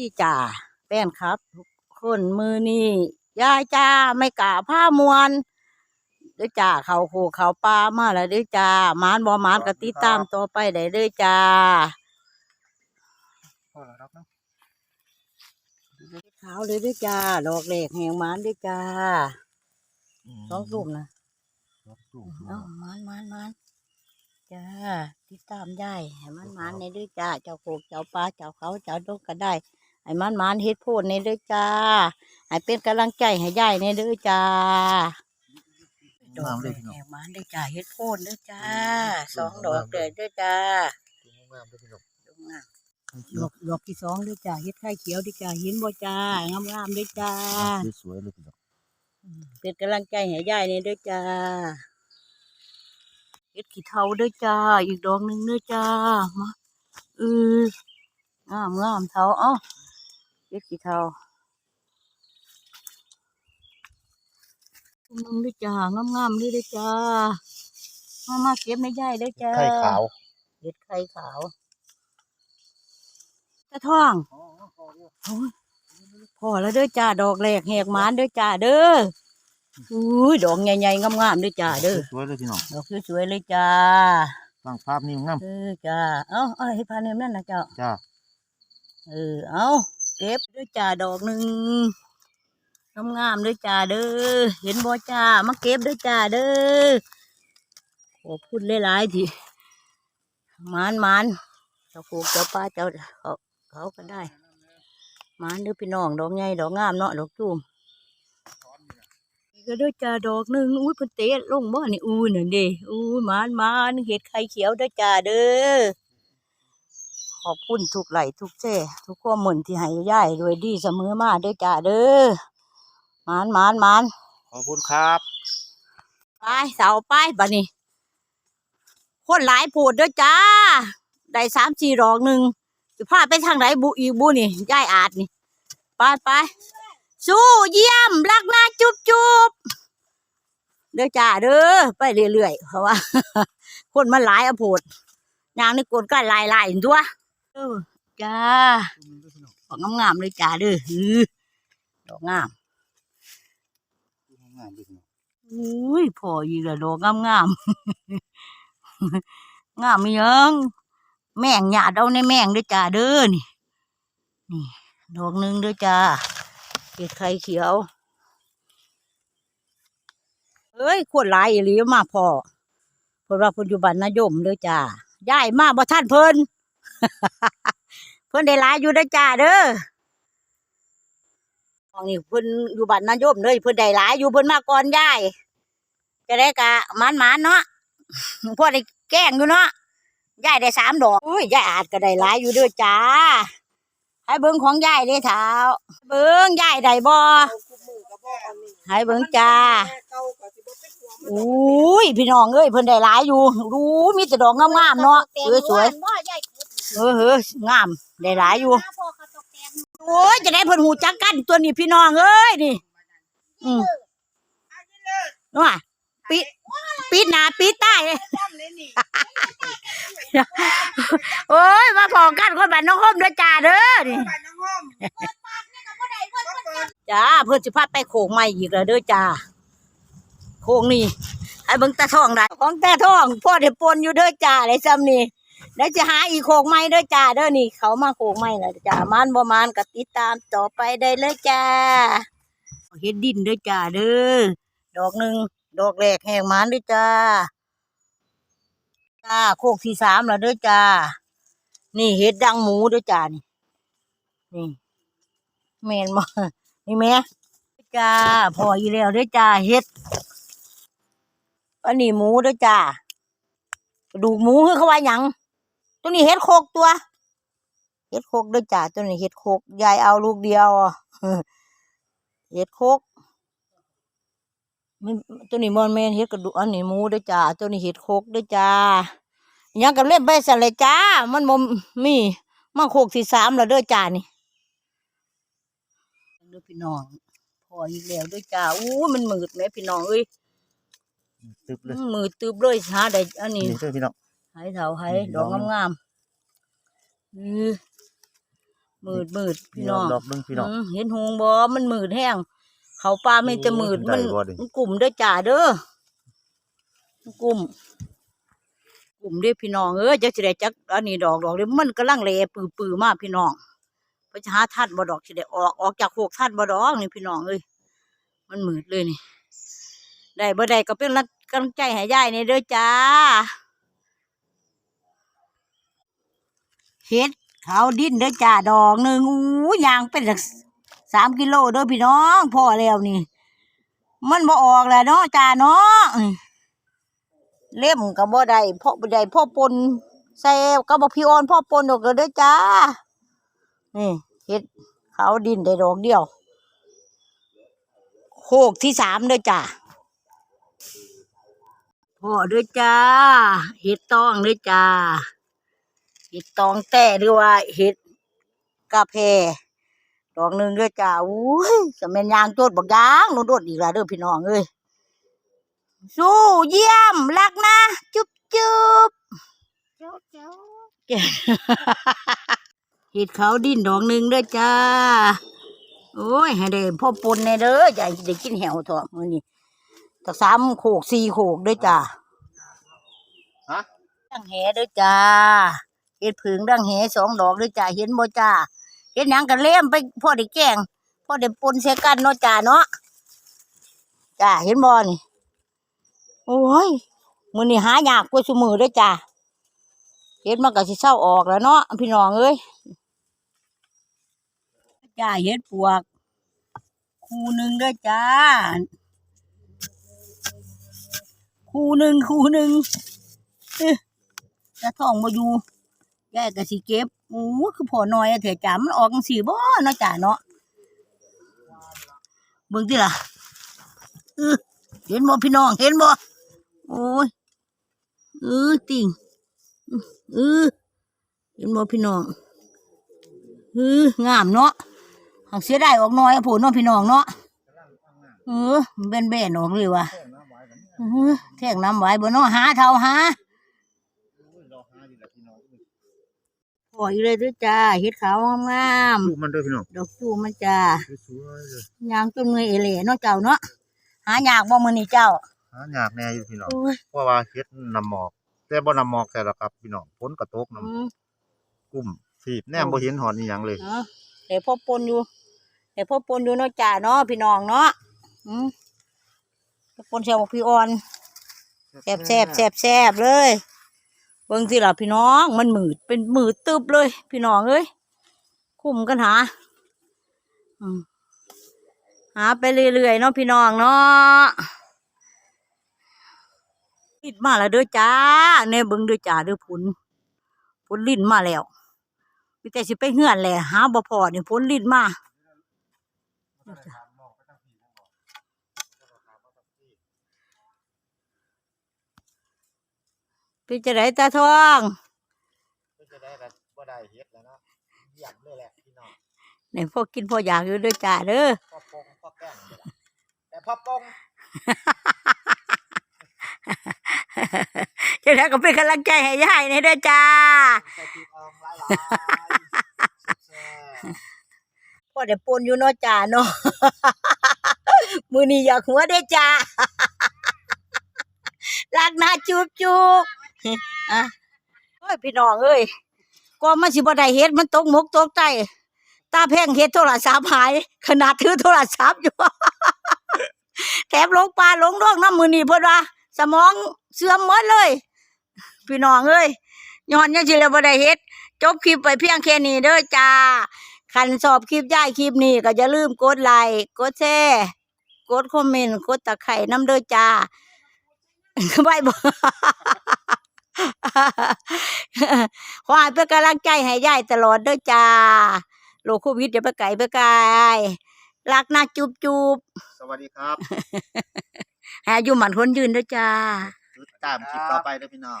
พี่จ่าแป้นครับ ทุกคนมือนี่ยายจ้าไม่กะผ้ามวนเด้อจ้าเขาโคเขาปลามาแล้วเด้อจ้ามานบ่มานก็ติดตามต่อไปได้เด้อจ้าพอแล้วครับนะขาวเลยเด้อจ้าดอกแหลกแหงมานเด้อจ้าสองตุ่มนะสองตุ่มเอ้ามานมานมานจ้าติดตามยายให้มันมานในเด้อจ้าเจ้าโคกเจ้าปลาเจ้าเขาเจ้าดกก็ได้ ให้มันมานเฮ็ดโพดในเด้อจ้าให้เป็นกำลังใจให้ยายในเด้อจ้าดอกงามเลเลยยพี่น้องแหงมานเด้อจ้าเฮ็ดโพดเด้อจ้าสองดอกเลยเด้อจ้างามเลยพี่น้องดอกดอกที่สองเด้อจ้าเฮ็ดไข่เขียวเด้อจ้าเห็นบ่จ้างามงามๆเด้อจ้าสวยๆเลยพี่น้องเป็นกำลังใจให้ยายนี่เด้อจ้าเฮ็ดขี้เทาเด้อจ้า อีกดอกหนึงเด้อจ้ามาเอองามงามเทาเอ้า เฮ็ดขี้เทามึงเด้อจ้างามงามๆเด้อเด้อจ้ามามาเก็บในยายเด้อจ้าไข่ขาวเห็ดไข่ขาวตะท่องโอ้ยพอแล้วเด้อจ้าดอกแรกแหกหมานเด้อจ้าเด้ออุ้ยดอกใหญ่ๆงามๆเด้อจ้าเด้อสวยๆเลยพี่น้องดอกสวยๆเลยจ้าตั้งภาพนี่งามเออจ้าเอ้าเอาให้พาเนมนั่นนะเจ้าจ้าเออเอา เก็บด้อจ้าดอกหนึ่งงามๆด้อจ้าเด้อเห็นบ่จ้ามาเก็บด้อจ้าเด้อขอพูดหลายๆทีมานมานเจ้าปูเจ้าป้าเจ้าเขาเขาก็ได้มานเด้อพี่น้องดอกใหญ่ดอกงามเนาะดอกจุ่มก็ด้อจ้าดอกหนึ่งอุ้ยพิ่นเตะลงบ่นี่อุ้นั่นเด้อุ้มานมานเห็ดไข่เขียวด้อจ้าเด้อ ขอบคุณทุกไหลค์ทุกแจ้ทุกข้อมูลที่ให้ย่ายด้วยดีเสมอมาเด้อจ้าเด้อหมานหมานหมานขอบคุณครับไปเสาไปบัดนี้คนหลายโพูดเด้อจ้า ได้สามสี่ดอกหนึ่งจะพาไปทางไหนบุอีกบุนี่ย่ายอาจนี่ไปไปสู้เยี่ยมรักนะจุ๊บจุ๊บเด้อจ้าเด้อไปเรื่อยๆเพราะว่า คนมันหลายอะโพดยางนี่กดก็หลายหลายๆตัวเออจ้าดอกงามๆเลยจ้าเด้อฮือดอกงามงามเลยพี่น้องอุ้ยพออีกแล้วดอกงามงามๆงามอีหยังแม่งหยาดเอาในแม่งเด้วยจ้าเด้อนี่นี่ดอกหนึ่งเด้อจ้าเห็ดไข่เขียวเอ้ยขวดหลายอีหลีมาพอเพิ่นว่าเพิ่นอยู่บ้านนายมเด้อจ้าย้ายมาบ่ทันเพิ่น เพิ่นได้หลายอยู่ด้จ้าเด้อตองนี้เพิ่นอยู่บ้านนายมเลยเพิ่นได้หลายอยู่เพิ่นมาก่อนยายจะได้กะหมันๆเนาะพอได้แกล้งอยู่เนาะยายได้สามดอกอุ้ยยายอาจก็ได้หลายอยู่ด้อจ้าให้เบิ่งของยายเด้เท้าเบิ่งยายได้บ่ให้เบิ่งจ้าอุ้ยพี่น้องเอ้ยเพิ่นได้หลายอยู่ดูมีแต่ดอกงามๆเนาะสวยๆ เออเฮ้ยงามได้หลายอยู่ โอ้ยจะได้เพิ่นหูจักกันตัวนี้พี่น้องเอ้ยนี่ อืมว่าปิดปิดหนาปิดใต้เลยโอ้ยมาพอกันคนบ้านน้องโฮมด้อจ้าเด้อนี่จ้าเพิ่อนสิพาไปโขงใหม่อีกแล้วเด้อจ้าโขงนี่ให้เบิ่งตาทองได้ของตาทองพ่อได้ปนอยู่เด้อจ้าได้ซ้ำนี่ แล้วจะหาอีกโขงใหม่เด้อจ้าเด้อนี่เขามาโขงใหม่แล้วจ้ามานบ่มานก็ติดตามต่อไปได้เลยจ้าเฮ็ดดินเด้อจ้าเด้อดอกหนึ่งดอกแรกแหงมานเด้อจ้าจ้าโคกที่สามแล้วเด้อจ้า นี่เห็ดดังหมูเด้อจ้านี่นี่แมนบ่นี่แม่จ้าพออีแล้วเด้อจ้าเห็ดอันนี้หมูเด้อจ้ากระดูกหมูคือเขาว่าหยัง ตัวนี้เห็ดโคกตัวเห็ดโคกเด้อจ้าตัวนี้เห็ดโคกยายเอาลูกเดียวเห็ดโคกมันตัวนี้มันแม่นเห็ดกระดูกอันนี้หมูเด้อจ้าตัวนี้เห็ดโคกเด้อจ้ายังกับเล่นไปสั่นเลยจ้า มันบ่มีมาโคกที่สามแล้วเด้อจ้านี่เด้อพี่น้องพออีกแล้วเด้อจ้าอู้มันมืดแหมพี่น้องเอ้ยตึบเลยมันมืดตึบเลยหาได้อันนี้นี่เด้อพี่น้อง ไหเถาไหนี่ดอกดอกงามๆอือมืดมืดพี่น้องดอกหนึงพี่น้องอืมเห็นหงบ่มันมืดแห้งเขาปลาไม่จะมืดโอ้ยมันได้บ่ดิมันกลุ่มเด้อจ่าเด้อมันกลุ่ม กลุ่มเด้อพี่น้องเอ้ยจักสิได้จักอันนี้ดอกดอกเด้อมันกำลังแลปือปือๆมาพี่น้องเพราะจะหาทัดบ่ดอกสิได้ออกออกจากโคกทัดบ่ดอกนี่พี่น้องเอ้ยมันมืดเลยนี่ได้บ่ได้ก็เป็นกำลังใจให้ยายนี่เด้อจ้า เฮ็ดเขาดินเด้อจ้าดอกหนึ่งอู้ยางเป็นสักสามกิโลเด้อพี่น้องพอแล้วนี่ มันบ่ออกแล้วเนาะจ้าเนาะเล่มก็บ่ได้พ่อบ่ได้พ่อปนใส่ก็บ่พี่ออนพ่อปนดอกเด้อจ้านี่เฮ็ดเขาดินได้ดอกเดียว โคกที่สามเด้อจ้าพ่อเด้วยจ้าเห็ดตองเด้วยจ้า เห็ดตองแต่หรือว่าเห็ดกาแฟดอกหนึ่งด้วยจ้าอุ้ยจะเป็นยางโจดบักยางโนดดอีกแล้วเด้อพี่น้องเอ้ยสู้เยี่ยมรักนะ จุ๊บจุ๊บเจ้าเจ้าเห็ดเขาดินดอกหนึ่งด้วยจ้าโอ้ยให้ได้พ่อปนในเด้ออย่าได้กินแหวเถอะมื้อนี้ตักสามโขกสี่โขกด้วยจ้าฮะดังแหด้วยจ้า เห็ดผึ่งดังแหสองดอกด้วยจ้าเห็นบ่จ้าเห็นหยังกันเล่มไปพ่อได้แกล้งพ่อได้ปนเสกันเนาะจ้าเนาะจ้าเห็นบ่นี่โอ้ยมือนี่หายากกว่าสมือด้วยจ้าเห็ดมันก็สิเศร้าออกแล้วเนาะพี่น้องเอ้ยจ้าเห็ดปวก คู่หนึ่งด้วยจ้า คู่หนึ่งคู่หนึ่งเอ๊ะกระท่องมาอยู่ ยายก็สิเก็บโอ้คือพอน้อยอะเถอะจ้ามันออกจังสี่บ่เนาะจ้าเนาะเบิ่งติล่ะเออเห็นบ่พี่น้องเห็นบ่โอ้ยเออติ่งเออเห็นบ่พี่น้องเอองามเนาะหากเสียไดายออกน้อยอะโผล่เนาะพี่น้องเนาะเออเบนๆออกเลยว่ะอื้อหือแท่งน้ำไหวบนน้อหาเท่าหา ออยู่เลยด้วยจ้าเฮ็ดขาวงามลูกมันเด้อพี่น้องๆดอกจูมันจ้าสวยๆเลยยางจนเงยเอเหล่เนาะเจ้าเนาะหายากบ่มื้อนี้เจ้าหายากแน่อยู่พี่น้องโอ้ยเพราะว่าเฮ็ดน้ำหมอกแต่บ่น้ำหมอกแต่ละครับพี่น้องฝนกระตกน้อืมำกุ้มฟีบแนมบ่เห็นหอนอีหยังเลยเนาะเดี๋ยวพ่อปนอยู่เดี๋ยวพ่อปนอยู่เนาะจ้าเนาะพี่น้องเนาะอืมพ่อปนเสียวบอกพี่อ่อนแซ่บแซ่บแซ่บแซ่บเลย เบิ่งสิล่ะพี่น้องมันมืดเป็นมืดตึบเลย พี่น้องเอ้ยคุ้มกันหาหาไปเรื่อยๆเนาะพี่น้องเนาะลิ้นมาแล้วเด้อจ้าเน่เบิ่งเด้อจ้าเด้อผลผลลิ้นมาแล้วมีแต่สิไปเฮือนแหละหาบ่พอเนี่ยผลลิ้นมา เป็นจะไดตาทองก็จะได้แบบบ่ได้เฮ็ดแล้วเนาะเยี่ยมเลยแหละพี่น้องนี่พวกกินพออยากอยู่เด้อจ้าเด้อพ่อปงพ่อแก้งนี่ล่ะแต่พ่อปงจะได้ก็เป็นกำลังใจให้ยายนี่เด้อจ้าใส่พี่น้องหลายๆแซ่บ พ่อได้ปนอยู่เนาะจ้าเนาะ มือนี้อยากหัวได้อจ้า รักนะจุบจุบ อะโอ้ยพี่น้องเอ้ยก็มันสิบ่ได้เฮ็ดมันตกหมกตกใจตาแพงเฮ็ดโทรศัพท์หาย ขนาดถือโทรศัพท์อยู่ แถมลงปลาลงโลกน้ำมือนี่เพิ่นว่าสมองเสื่อมหมดเลย พี่น้องเอ้ยย้อนยังสิแล้วบ่ได้เฮ็ด จบคลิปไปเพียงแค่นี้เด้อจ้าคันสอบคลิปย้ายคลิปนี้ก็อย่าลืมกดไลค์กดแชร์กดคอมเมนต์กดตะไคร่น้ำเด้อจ้าบายบาย ขอให้เป็นกำลังใจให้ยายตลอดเด้อจ้าโลกโควิดอย่าไปไกลไปไกลรักนะจุบจุบสวัสดีครับให้อายุหมันคนยืนเด้อจ้า ติดตามคลิปต่อไปเด้อพี่น้อง